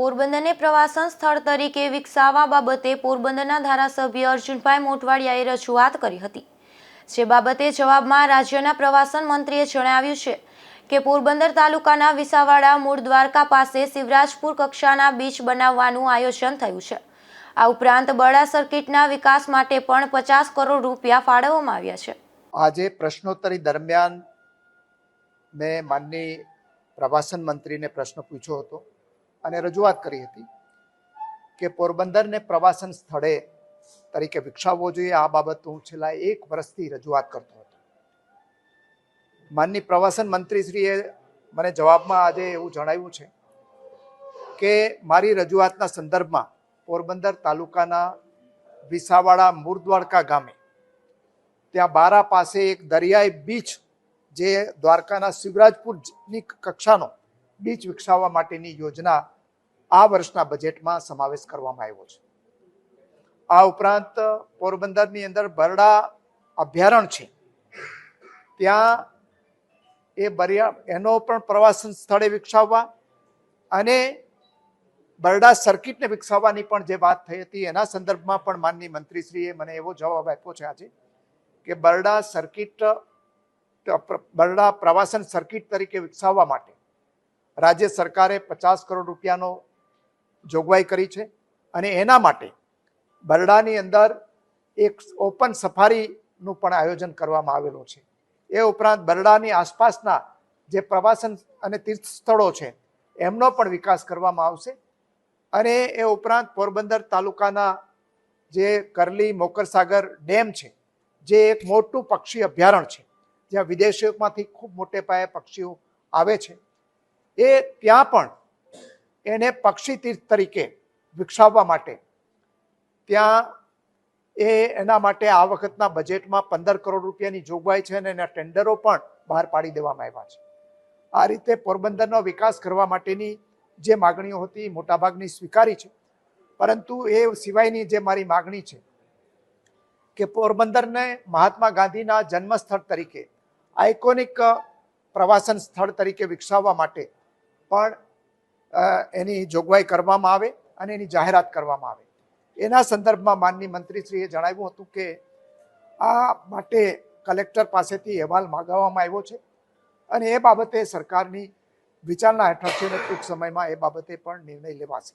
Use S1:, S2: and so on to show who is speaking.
S1: પોરબંદરને પ્રવાસન સ્થળ તરીકે વિકસાવવા બાબતે પોરબંદરના ધારાસભ્ય અર્જુનભાઈ મોટવાડિયાએ રજૂઆત કરી હતી. જે બાબતે જવાબમાં રાજ્યના પ્રવાસન મંત્રીએ જણાવ્યું છે કે પોરબંદર તાલુકાના વિસાવાડા મૂળ દ્વારકા પાસે શિવરાજપુર કક્ષાના બીચ બનાવવાનું આયોજન થયું છે. આ ઉપરાંત બળા સર્કિટના વિકાસ માટે પણ પચાસ કરોડ રૂપિયા ફાળવવામાં આવ્યા છે.
S2: આજે પ્રશ્નોત્તરી દરમિયાન મેં માનની પ્રવાસન મંત્રીને પ્રશ્ન પૂછ્યો હતો. અને રજૂઆત કરી હતી કે પોરબંદરને પ્રવાસન સ્થળે તરીકે વિકસાવવો જોઈએ. આ બાબત હું છેલ્લા એક વર્ષથી રજૂઆત કરતો હતો. માનની પ્રવાસન મંત્રીશ્રીએ મને જવાબમાં આજે એવું જણાવ્યું છે કે મારી રજૂઆતના સંદર્ભમાં પોરબંદર તાલુકાના વિસાવાડા મુરદ્વારકા ગામે ત્યાં બારા પાસે એક દરિયાઈ બીચ જે દ્વારકાના શિવરાજપુરની કક્ષાનો બીચ વિકસાવવા માટેની યોજના આ વર્ષના બજેટમાં સમાવેશ કરવામાં આવ્યો છે. આ ઉપરાંત પોરબંદરની અંદર બરડા અભયારણ્ય છે. ત્યાં એ બરિયા, એનો પણ પ્રવાસન સ્થળે વિકસાવવા અને બરડા સર્કિટને વિકસાવવાની પણ જે વાત થઈ હતી, એના સંદર્ભમાં પણ માનની મંત્રીશ્રીએ મને એવો જવાબ આપ્યો છે આજે કે બરડા સર્કિટ બરડા પ્રવાસન સર્કિટ તરીકે વિકસાવવા માટે રાજ્ય સરકારે પચાસ કરોડ રૂપિયાનો જોગવાઈ કરી છે અને એના માટે બરડાની અંદર એક ઓપન સફારીનું પણ આયોજન કરવામાં આવેલું છે. એ ઉપરાંત બરડાની આસપાસના જે પ્રવાસન અને તીર્થ સ્થળો છે, એમનો પણ વિકાસ કરવામાં આવશે. અને એ ઉપરાંત પોરબંદર તાલુકાના જે કરલી મોકરસાગર ડેમ છે, જે એક મોટું પક્ષી અભયારણ્ય છે, જ્યાં વિદેશીઓમાંથી ખૂબ મોટે પાયે પક્ષીઓ આવે છે. એ ત્યાં પણ એને પક્ષી તીર્થ તરીકે વિકસાવવા માટે. ત્યાં એ એના માટે આ વખતના બજેટમાં પંદર કરોડ રૂપિયાની જોગવાઈ છે અને એના ટેન્ડરો પણ બહાર પાડી દેવામાં આવ્યા છે. આ રીતે પોરબંદરનો વિકાસ કરવા માટેની જે માગણીઓ હતી મોટાભાગની સ્વીકારી છે. પરંતુ એ સિવાયની જે મારી માગણી છે કે પોરબંદરને મહાત્મા ગાંધીના જન્મસ્થળ તરીકે આઇકોનિક પ્રવાસન સ્થળ તરીકે વિકસાવવા માટે પણ એની જોગવાઈ કરવામાં આવે અને એની જાહેરાત કરવામાં આવે. એના સંદર્ભમાં માનની મંત્રીશ્રીએ જણાવ્યું હતું કે આ માટે કલેક્ટર પાસેથી અહેવાલ માગવામાં આવ્યો છે અને એ બાબતે સરકારની વિચારણા હેઠળ છે અને ટૂંક સમયમાં એ બાબતે પણ નિર્ણય લેવાશે.